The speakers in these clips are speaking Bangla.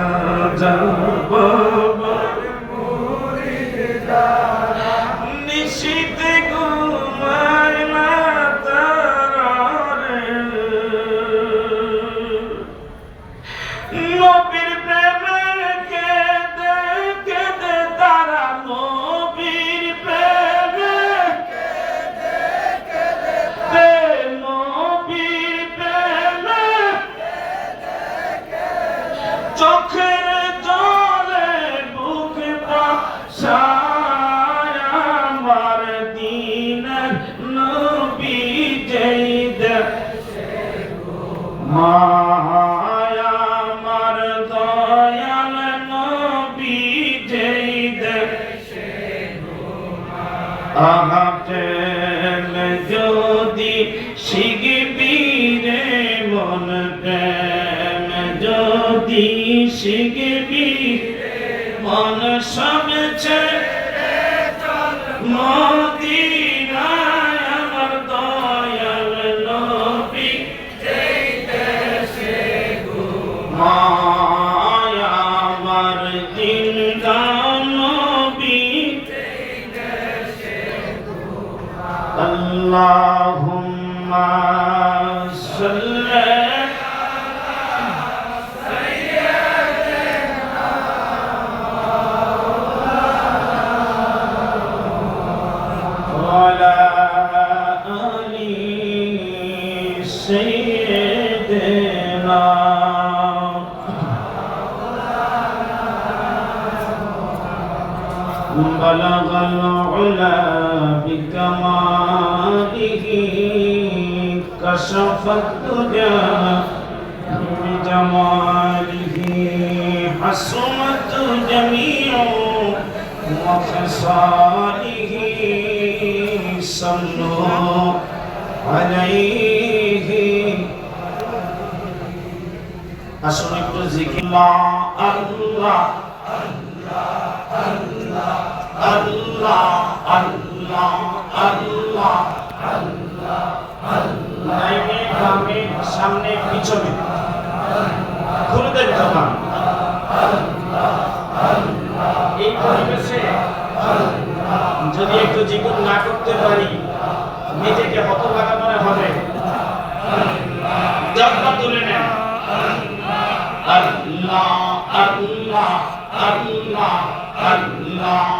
খাজা নবী যেই দেশে العلا بكماله كشف الدجى بجماله حسنت جميع وخصاله صلوا عليه আসুন একটু জিকির আল্লাহ আল্লাহ আল্লাহ আল্লাহ ডাইনে বামে সামনে পিছনে খুলে দেন তখন এই পরিবেশে যদি একটু জিকুর না করতে পারি নিজেকে হতভাগা মনে হবে তুলে নেন আল্লাহ আল্লাহ আল্লাহ আল্লাহ।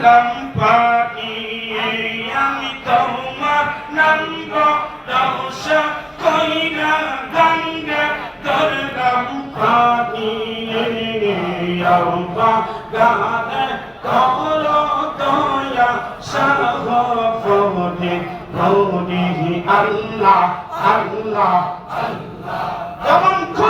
company আমি তোমার নাম্ব দশ কইরা গঙ্গা ধরলাম পানি আল্লাহ গানে কর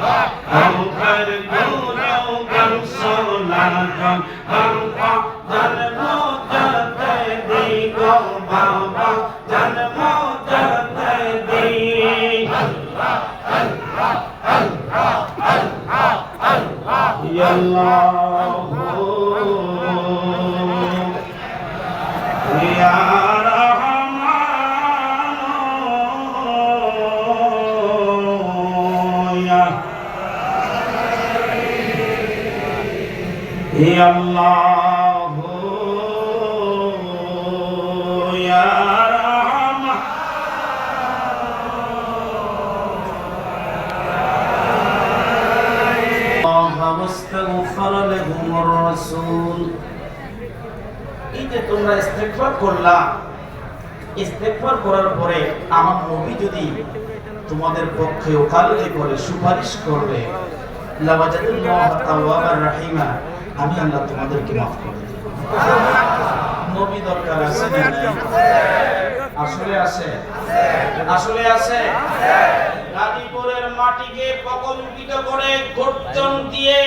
Allahu Akbar তোমরা ইস্তেগফার করলা। ইস্তেগফার করার পরে আমার নবী যদি তোমাদের পক্ষে ওকালতি করে, সুপারিশ করবে রাহিমা, আমি আল্লাহ তোমাদেরকে মাফ করে নবী দরকার আছে আসলে আছে? আসলে আছে? গাজীপুরের মাটিকে প্রকম্পিত করে গর্জন দিয়ে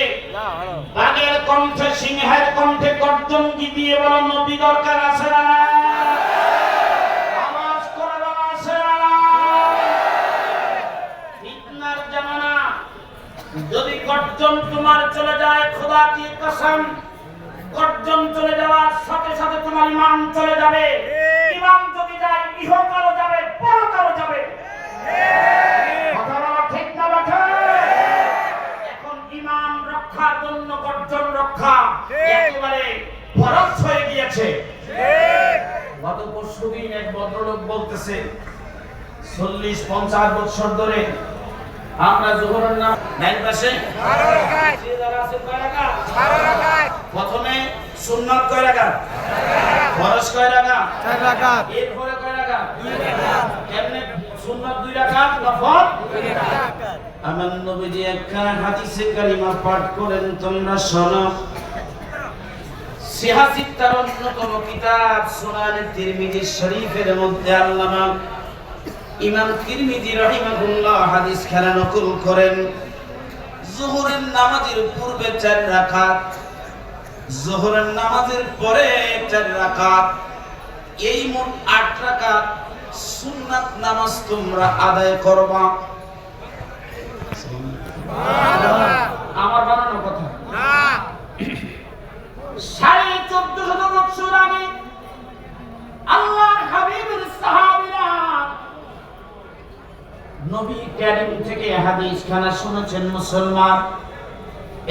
বাঘের কণ্ঠে সিংহের কণ্ঠে গর্জন দিয়ে বলো নবী দরকার আছে না? যদি গর্জন তোমার চলে যায় খোদা কি কসম? গর্জন চলে যাওয়ার সাথে সাথে তোমার ইমান চলে যাবে। ইমান যদি যায় ইহকালও যাবে পরকালও যাবে। কথা রক্ষার জন্য গর্জন রক্ষা। একেবারে ফরজ হয়ে গিয়েছে। গত পরশু দিন এক ভদ্রলোক বলতেছে চল্লিশ পঞ্চাশ বছর ধরে আমরা জোহরের নাম পাশে? প্রথমে সুন্নত কয় রাখা ফরজ কয় রাখা এরপরে কয় রাখা কেমনে? সুন্নত দুই রাখা নফল আমার একখানা কারিমা পাঠ করেন, তোমরা শোনো। অন্যতম কিতাব তিরমিজি শরীফের মধ্যে আল্লামা ইমাম তিরমিজি হাদিস খেলা নকল করেন। জোহরের নামাজের পূর্বে চার রাকাত, জোহরের নামাজের পরে চার রাকাত, এই মোট আট রাকাত সুন্নাত নামাজ তোমরা আদায় করবা। আমার বানানো কথা। সাড়ে চোদ্দ শত বছর আগে আল্লাহর হাবিবের সাহাবীরা নবী কারীম থেকে হাদিস খানা শুনেছেন মুসলমান।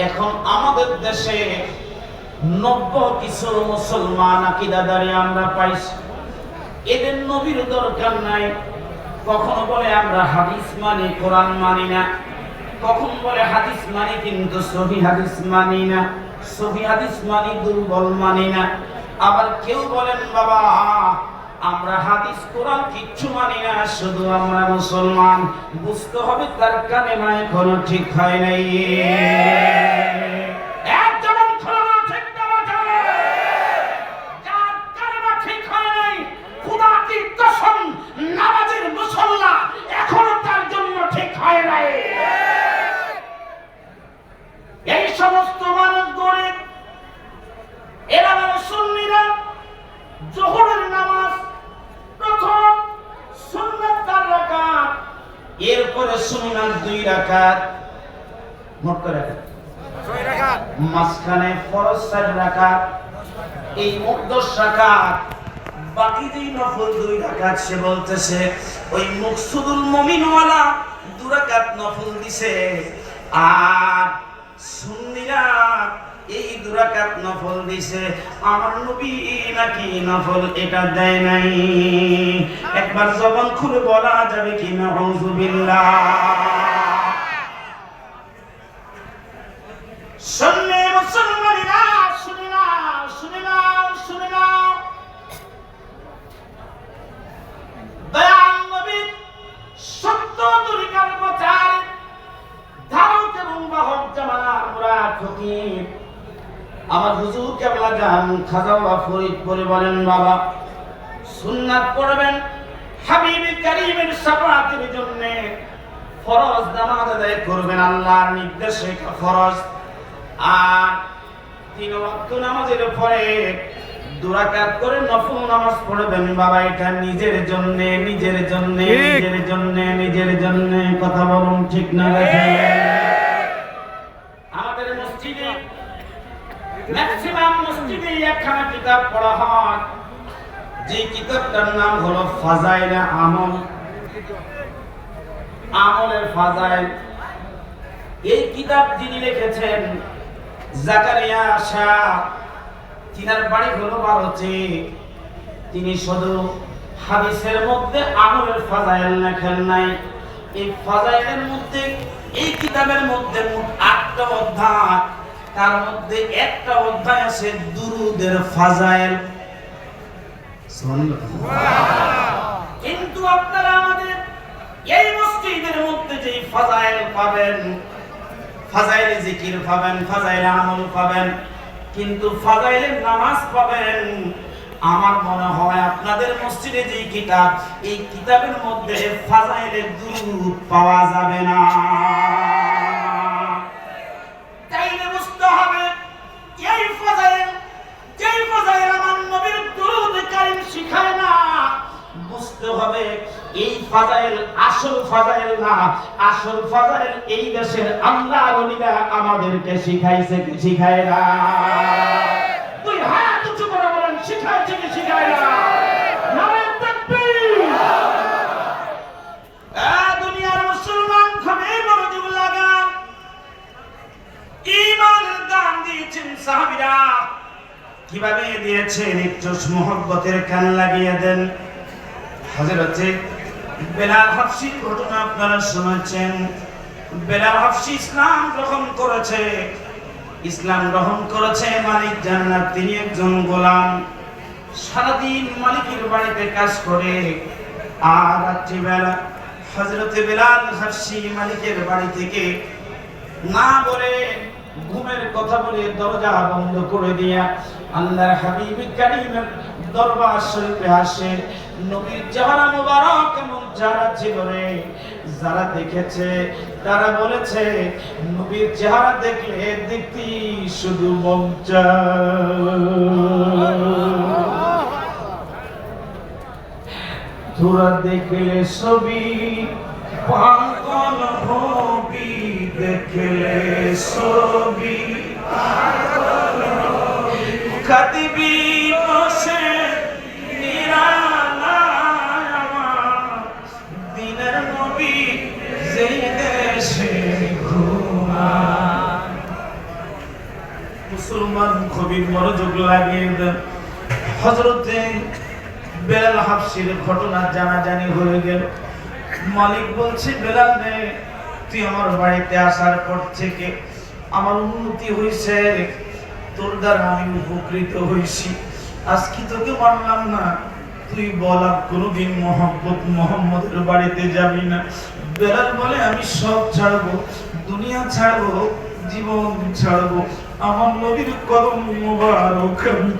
এখন আমাদের দেশে নব্য কিছু মুসলমান আকিদাদারি আমরা পাইছি। এদের নবীর দরকার নাই। কখনো বলে আমরা হাদিস মানি কোরআন মানি না। কখন বলে হাদিস মানি কিন্তু সহি হাদিস মানি না, সহি হাদিস মানি দুর্বল মানি না। আবার কেউ বলেন, বাবা, আমরা হাদিস, কোরআন কিচ্ছু মানি না, শুধু আমরা মুসলমান। বুঝতে হবে তার কানে মায় কোনো ঠিক হয় নাই। দুই মোট করে মাঝখানে ফরজ এই মোট দশ রাকাত বাকি যেই নফল দুই সে বলতেছে, ওই মমিনওয়ালা নফল দিছে। আর সুন্নিরা এই দুরাকাত নফল দিছে। আমার নবী নাকি নফল এটা দেয় নাই? একবার জবান খুলে বলা যাবে কি না বিল্লাহ শুনলে মুসলমানেরা শুনে নাও শুনে নাও শুনে নাও সত্য তরিকার প্রচার, ধারক এবং বাহক জামানার মুরাদ ফকির। আমার হুজুর কেবলা গান খাজাওয়া ফরিদ করে বলেন, বাবা, সুন্নাত পড়বেন হাবিব কারিমের সাফাতের জন্য। ফরজ নামাজ আদায় করবেন আল্লাহর নির্দেশে, ফরজ। আর তিন ওয়াক্ত নামাজের পরে দুরাকাত করে নফল নামাজ পড়বেন। বাবা এটা নিজের জন্য নিজের জন্য নিজের জন্য নিজের জন্য কথা বলুন ঠিক না আমাদের মসজিদে ম্যাক্সিমাম মসজিদে একখানা কিতাব পড়া হয়। যে কিতাবটার নাম হলো ফাজাইলে আমল। আমলের ফাজাইল। এই কিতাব যিনি লিখেছেন জাকারিয়া শাহ, তিনার বাড়ি হলো ভারতে তিনি শুধু হাদিসের মধ্যে আমলের ফাজাইল লেখেন নাই। এই ফাজাইলের মধ্যে, এই কিতাবের মধ্যে মোট আটটা অধ্যায়। তার মধ্যে একটা অধ্যায় আছে দুরুদের ফাজাইল। কিন্তু আপনারা আমাদের এই মসজিদের মধ্যে যে ফাজাইল পাবেন ফাজাইলে জিকির পাবেন, ফাজাইলে আমল পাবেন, কিন্তু ফাজাইলে নামাজ পাবেন। আমার মনে হয় আপনাদের মসজিদে যে কিতাব, এই কিতাবের মধ্যে ফাজাইলের দুরূদ পাওয়া যাবে না। ফাজাইল, আসল ফাজাইল না। আসল ফাজাইল এই দেশের আল্লাহ ওলিরা আমাদেরকে শিখাইছে কি শিখায় না? তুই হাত উঁচু করে বলেন, শিখাইছে কি শিখায় না? কীভাবে দিয়েছেন? একটু মোহব্বতের কান লাগিয়ে দেন। হযরতে বেলাল হাফসির ঘটনা আপনারা শুনেছেন। বেলাল হাফসি ইসলাম গ্রহণ করেছে। ইসলাম গ্রহণ করেছে মালিক জান্নাত, তিনি একজন গোলাম। সারাদিন মালিকের বাড়িতে কাজ করে। আর রাত্রিবেলা হজরতে বেলাল হাফসি মালিকের বাড়ি থেকে না বলে ঘুমের কথা বলে দরজা বন্ধ করে দিয়া আল্লাহর হাবিব কারীমের দরবার শরীফে আসে। নবীর যারা যারা দেখেছে, তারা বলেছে, নবীর চেহারা দেখলে দেখতি শুধু তোরা দেখলে ছবি, পাগল দেখলে ছবি। মনোযোগ হজরতে বেলাল হাফসির ঘটনা হয়ে গেল। মালিক বেলাল রে, তুই আমার বাড়িতে আসার পর থেকে আমার উন্নতি হয়েছে তোর দ্বারা আমি উপকৃত হয়েছি আজকে তোকে মানলাম না। তুই বল, আর কোনোদিন মোহাম্মদ মোহাম্মদের বাড়িতে যাবি না। বেলাল বলে, আমি সব ছাড়বো, দুনিয়া ছাড়বো, জীবন ছাড়বো। আমার নবীর কদম মোবারক আমি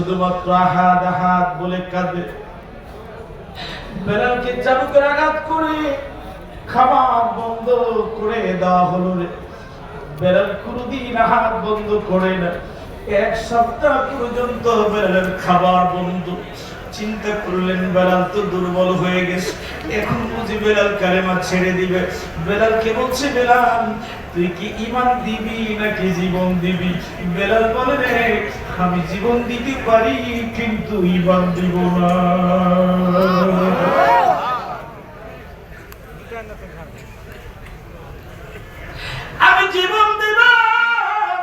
শুধুমাত্র আহাদ আহাদ বলে কাঁদে বেলালকে আঘাত করে খাবার বন্ধ করে দেওয়া হলো রে। বেলাল কোনোদিন আহাত বন্ধ করে না। এক সপ্তাহ পর্যন্ত বেলালের খাবার বন্ধ। চিন্তা করলেন, বেলাল তো দুর্বল হয়ে গেছে। এখন বুঝি বেলাল কালেমা ছেড়ে দিবে। বেলালকে বলছে, বেলাল তুই কি ইমান দিবি নাকি জীবন দিবি? বেলাল বলে, রে, আমি জীবন দিতে পারি, কিন্তু ইমান দিব না। আমি জীবন দেব,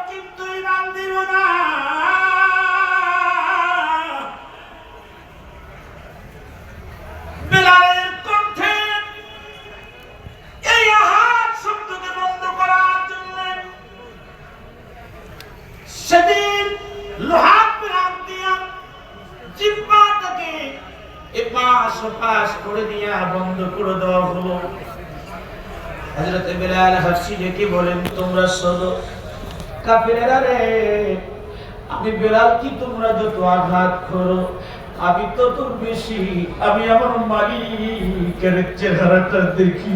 কিন্তু ইমান দিব না। কি তোমরা যত আঘাত করো? আমি তত বেশি, আমি আমার মালিকের চেহারাটা দেখি।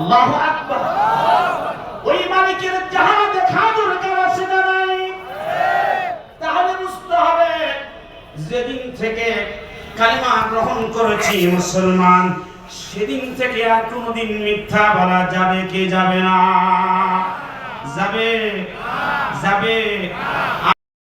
আল্লাহু আকবার। ওই মালিকের চেহারা দেখা দরকার আছে না নাই তাহলে বুঝতে হবে যেদিন থেকে কালিমা গ্রহণ করেছি মুসলমান, সেদিন থেকে আর কোনোদিন মিথ্যা বলা যাবে কে যাবে না? যাবে? যাবে?